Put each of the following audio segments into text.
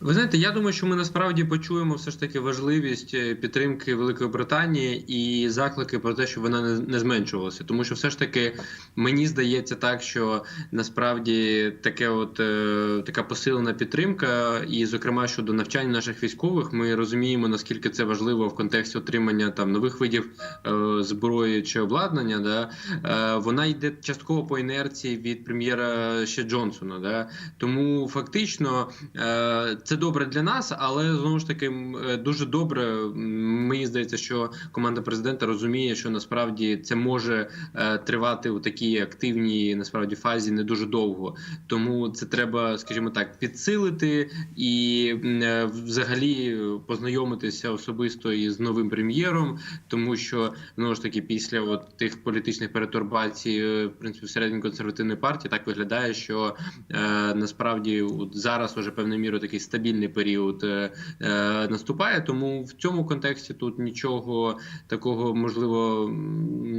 Ви знаєте, я думаю, що ми насправді почуємо все ж таки важливість е, підтримки Великої Британії і заклики про те, щоб вона не, зменшувалася. Тому що все ж таки мені здається так, що насправді таке, от е, така посилена підтримка, і, зокрема, щодо навчання наших військових, ми розуміємо наскільки це важливо в контексті отримання там нових видів е, зброї чи обладнання. Да? Вона йде частково по інерції від прем'єра ще Джонсона. Да? Тому фактично. Це добре для нас, але знову ж таки е, дуже добре. Мені здається, що команда президента розуміє, що насправді це може е, тривати у такій активній насправді фазі не дуже довго. Тому це треба, скажімо так, підсилити і е, взагалі познайомитися особисто із новим прем'єром, тому що знову ж таки після от тих політичних перетурбацій, в принципі, всередині консервативної партії так виглядає, що насправді от зараз уже певною мірою такий стабільний період е, е, наступає. Тому в цьому контексті тут нічого такого можливо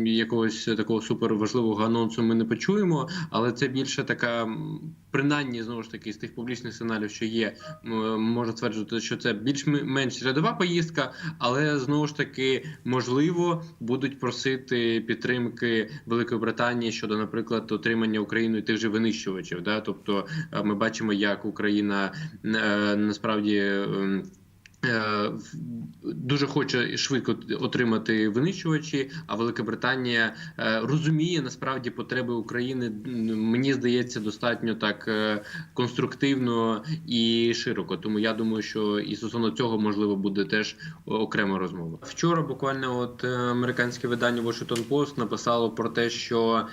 якогось такого суперважливого анонсу ми не почуємо, але це більше така. Принаймні, знову ж таки, з тих публічних сигналів, що є, м, можна стверджувати, що це більш-менш рядова поїздка, але знову ж таки можливо будуть просити підтримки Великої Британії щодо, наприклад, отримання Україною тих же винищувачів. Да? Тобто е, ми бачимо, як Україна е, насправді. Е, Дуже хоче швидко отримати винищувачі, а Велика Британія е, розуміє насправді потреби України. Мені здається, достатньо так е, конструктивно і широко. Тому я думаю, що і стосовно цього можливо буде теж окрема розмова. Вчора буквально от американське видання Washington Post написало про те, що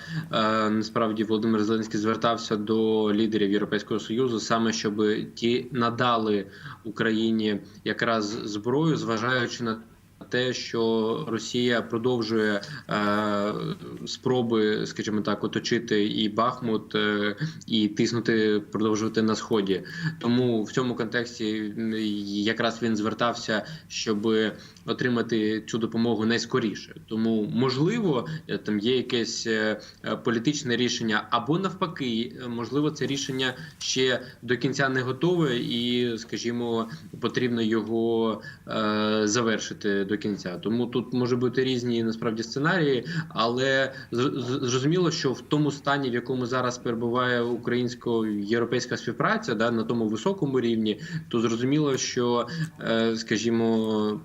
насправді Володимир Зеленський звертався до лідерів Європейського союзу саме щоб ті надали Україні якраз зброю, зважаючи на те, що Росія продовжує е, спроби, скажімо так, оточити і Бахмут, е, і тиснути, продовжувати на сході. Тому в цьому контексті якраз він звертався, щоб отримати цю допомогу найскоріше. Тому можливо, е, там є якесь е, е, політичне рішення, або навпаки, можливо, це рішення ще до кінця не готове, і, скажімо, потрібно його е, завершити до кінця. Тому тут може бути різні насправді сценарії, але зрозуміло, що в тому стані, в якому зараз перебуває українсько-європейська співпраця, да, на тому високому рівні, то зрозуміло, що, е, скажімо.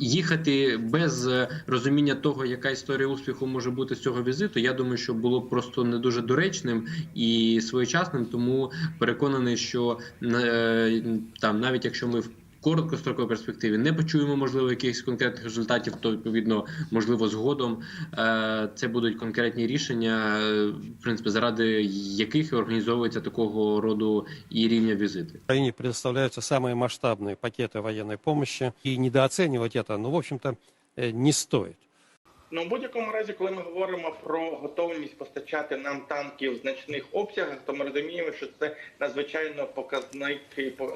Їхати без е, розуміння того, яка історія успіху може бути з цього візиту, я думаю, що було просто не дуже доречним і своєчасним. Тому переконаний, що е, там, навіть якщо ми в короткостроковій перспективі не почуємо, можливо, якихось конкретних результатів, то відповідно, можливо, згодом е, це будуть конкретні рішення, е, в принципі, заради яких і організовується такого роду і рівня візити. Украине предоставляются самые масштабные пакеты военной помощи. И недооценивать это, ну, в общем-то, э, не стоит. Ну, в будь-якому разі, коли ми говоримо про готовність постачати нам танки в значних обсягах, то ми розуміємо, що це надзвичайно показник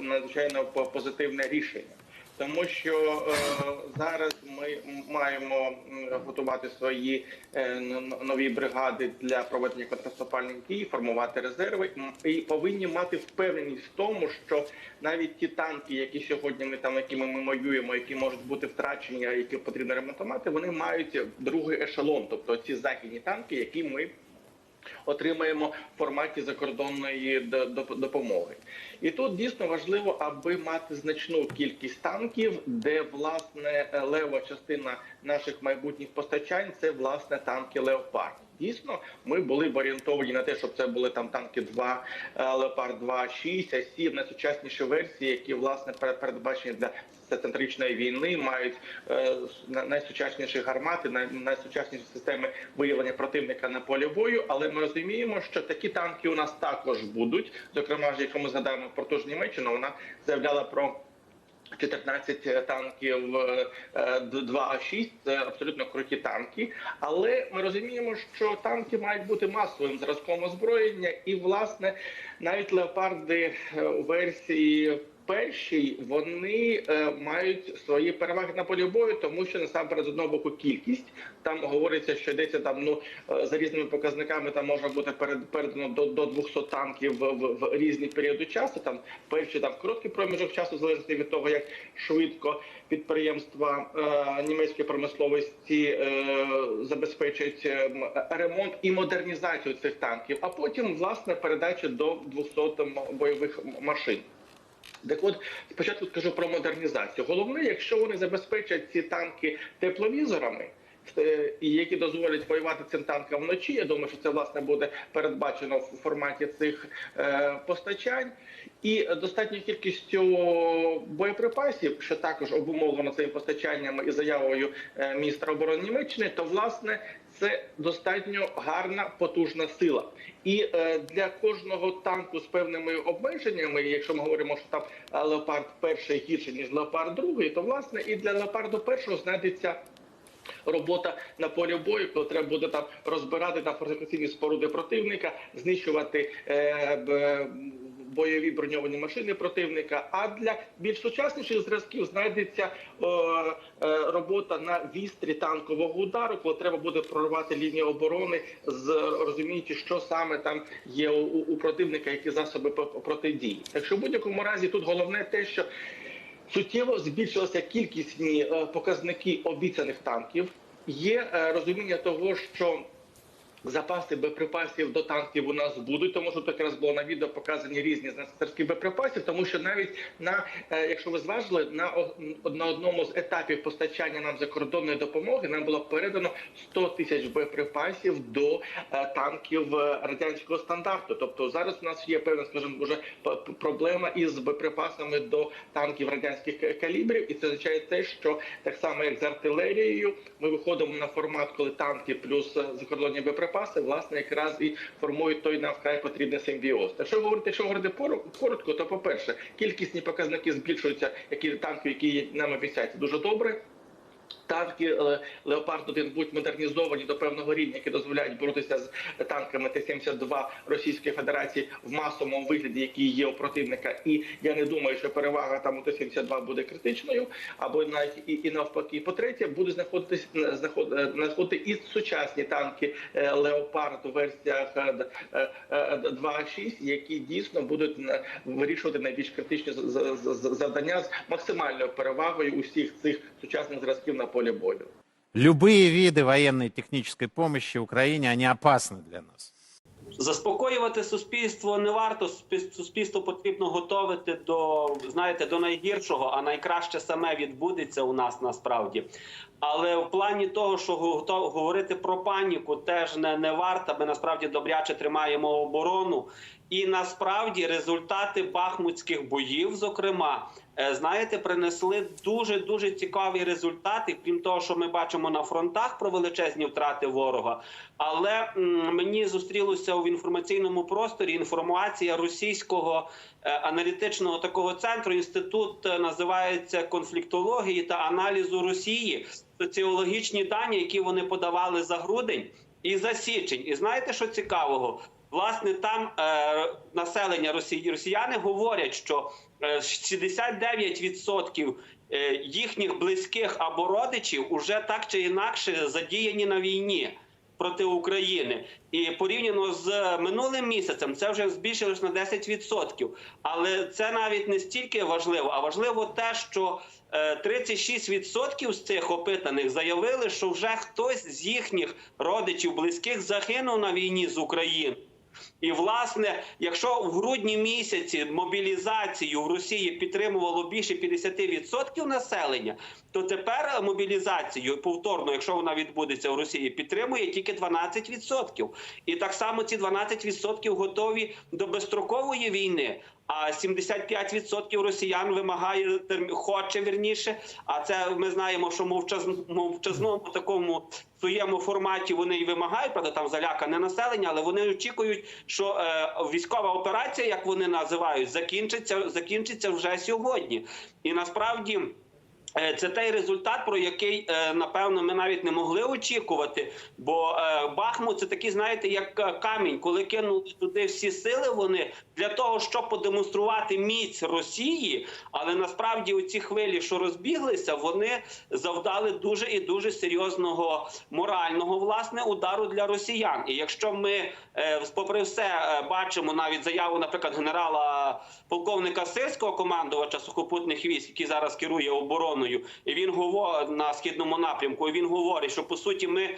надзвичайно по- позитивне рішення. Тому що е, зараз ми маємо готувати свої е, нові бригади для проведення контрнаступальних дій, формувати резерви. І повинні мати впевненість в тому, що навіть ті танки, які сьогодні ми там, якими ми воюємо, які можуть бути втрачені, які потрібно ремонтувати, вони мають другий ешелон, тобто ці західні танки, які ми отримаємо в форматі закордонної допомоги. І тут дійсно важливо, аби мати значну кількість танків, де власне лева частина наших майбутніх постачань це власне танки Леопард. Дійсно, ми були б орієнтовані на те, щоб це були там танки 2, е, Леопард 2, 6, а 7, найсучасніші версії, які власне перед- передбачені для центричної війни, мають е, на- найсучасніші гармати, най- найсучасніші системи виявлення противника на полі бою. Але ми розуміємо, що такі танки у нас також будуть. Зокрема, якщо ми згадаємо про ту ж Німеччину, вона заявляла про 14 танків е, е, 2А6 – це абсолютно круті танки. Але ми розуміємо, що танки мають бути масовим зразком озброєння, і власне навіть леопарди е, у версії перші вони е, мають свої переваги на полі бою, тому що насамперед з одного боку кількість. Там говориться, що йдеться там ну е, за різними показниками. Там може бути перед передано до, до 200 танків в, в, в різні періоди часу. Там перші там короткий проміжок часу, в залежності від того, як швидко підприємства е, німецької промисловості е, забезпечують е, ремонт і модернізацію цих танків, а потім власне передача до 200 бойових машин. Так от спочатку скажу про модернізацію. Головне, якщо вони забезпечать ці танки тепловізорами. е, які дозволять воювати цим танкам вночі, я думаю, що це власне буде передбачено в форматі цих е, постачань, і достатньою кількістю боєприпасів, що також обумовлено цим постачанням і заявою е, міністра оборони Німеччини, то власне це достатньо гарна потужна сила. І е, для кожного танку з певними обмеженнями, якщо ми говоримо, що там е, леопард перший гірше ніж леопард другий, то власне і для леопарду першого знайдеться. Робота на полі бою, коли треба буде там розбирати на фортифікаційні споруди противника, знищувати е, бойові броньовані машини противника. А для більш сучасніших зразків знайдеться е, е, робота на вістрі танкового удару, коли треба буде прорвати лінію оборони, з розуміючи, що саме там є у, у противника, які засоби протидії. Якщо в будь-якому разі тут головне те, що Суттєво збільшилася кількісні е, показники обіцяних танків. Є е, розуміння того, що запаси боєприпасів до танків у нас будуть, тому що тут якраз було на відео показані різні зразки боєприпасів, тому що навіть на е, якщо ви зважили, на на одному з етапів постачання нам закордонної допомоги нам було передано 100 тисяч боєприпасів до е, танків е, радянського стандарту. Тобто зараз у нас є певна, скажімо, вже проблема із боєприпасами до танків радянських калібрів, і це означає те, що так само як з артилерією, ми виходимо на формат, коли танки плюс закордонні боєприпаси, власне, якраз і формують той нам вкрай потрібний симбіоз. Якщо говорити, якщо говорити коротко, то по перше, кількісні показники збільшуються, які танки, які нам обіцяють, дуже добре. Танки е, Леопард 1 будуть модернізовані до певного рівня, які дозволяють боротися з танками Т-72 Російської Федерації в масовому вигляді, який є у противника. І я не думаю, що перевага там у Т-72 буде критичною, або навіть і, і навпаки. По-третє, будуть знаходитись е, знаходити і сучасні танки е, Леопард у версіях е, д- е, е, 2.6, які дійсно будуть е, вирішувати найбільш критичні завдання з максимальною перевагою усіх цих сучасних зразків на полі бою. Любые виды военной и технической помощи Украине, они опасны для нас. Заспокоювати суспільство не варто. Суспіль- Суспільство потрібно готовити до знаєте до найгіршого, а найкраще саме відбудеться у нас насправді. Але в плані того, що готов говорити про паніку, теж не, не варто. Ми насправді добряче тримаємо оборону. І насправді результати бахмутських боїв, зокрема, е, знаєте, принесли дуже дуже цікаві результати. Крім того, що ми бачимо на фронтах про величезні втрати ворога. Але мені зустрілося в інформаційному просторі інформація російського е, аналітичного такого центру. Інститут е, називається конфліктології та аналізу Росії. Соціологічні дані, які вони подавали за грудень і за січень. І знаєте, що цікавого? Власне, там е, населення Росії росіяни говорять, що е, 69% е, їхніх близьких або родичів уже так чи інакше задіяні на війні проти України. І порівняно з минулим місяцем це вже збільшилось на 10%. Але це навіть не стільки важливо, а важливо те, що е, 36% з цих опитаних заявили, що вже хтось з їхніх родичів близьких загинув на війні з України. І власне, якщо в грудні місяці мобілізацію в Росії підтримувало більше 50% населення, то тепер мобілізацію повторно, якщо вона відбудеться в Росії, підтримує тільки 12%. І так само ці 12% готові до безстрокової війни. А 75% росіян вимагає хоче вірніше. А це ми знаємо, що мовчаз, мовчазному такому своєму форматі вони і вимагають, правда, там залякане населення, але вони очікують, що е, військова операція, як вони називають, закінчиться, закінчиться вже сьогодні. І насправді. Е, Це той результат, про який е, напевно ми навіть не могли очікувати. Бо е, Бахмут це такий, знаєте, як камінь, коли кинули туди всі сили, вони для того, щоб продемонструвати міць Росії, але насправді оці хвилі, що розбіглися, вони завдали дуже і дуже серйозного морального власне удару для росіян. І якщо ми, попри все, бачимо навіть заяву, наприклад, генерала полковника Сирського командувача сухопутних військ, який зараз керує обороною, і він говорить на східному напрямку. Він говорить, що по суті ми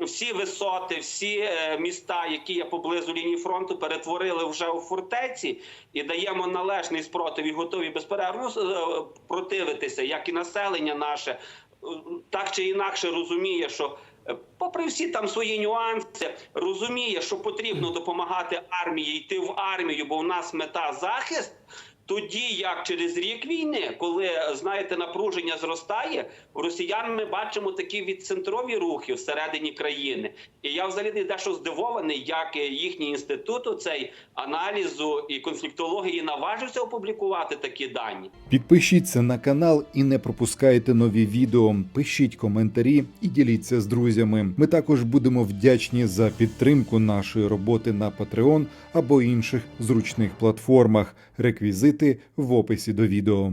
всі висоти, всі е, міста, які є поблизу лінії фронту, перетворили вже у фортеці і даємо належний спротив і готові безперервно е, противитися, як і населення наше так чи інакше розуміє, що. е, Попри всі там свої нюанси, розуміє, що потрібно допомагати армії йти в армію, бо в нас мета захист. Тоді, як через рік війни, коли знаєте, напруження зростає, росіян ми бачимо такі відцентрові рухи всередині країни. І я взагалі дещо здивований, як їхній інститут цей аналізу і конфліктології наважився опублікувати такі дані. Підпишіться на канал і не пропускайте нові відео. Пишіть коментарі і діліться з друзями. Ми також будемо вдячні за підтримку нашої роботи на Patreon або інших зручних платформах. Реквізити в описі до відео.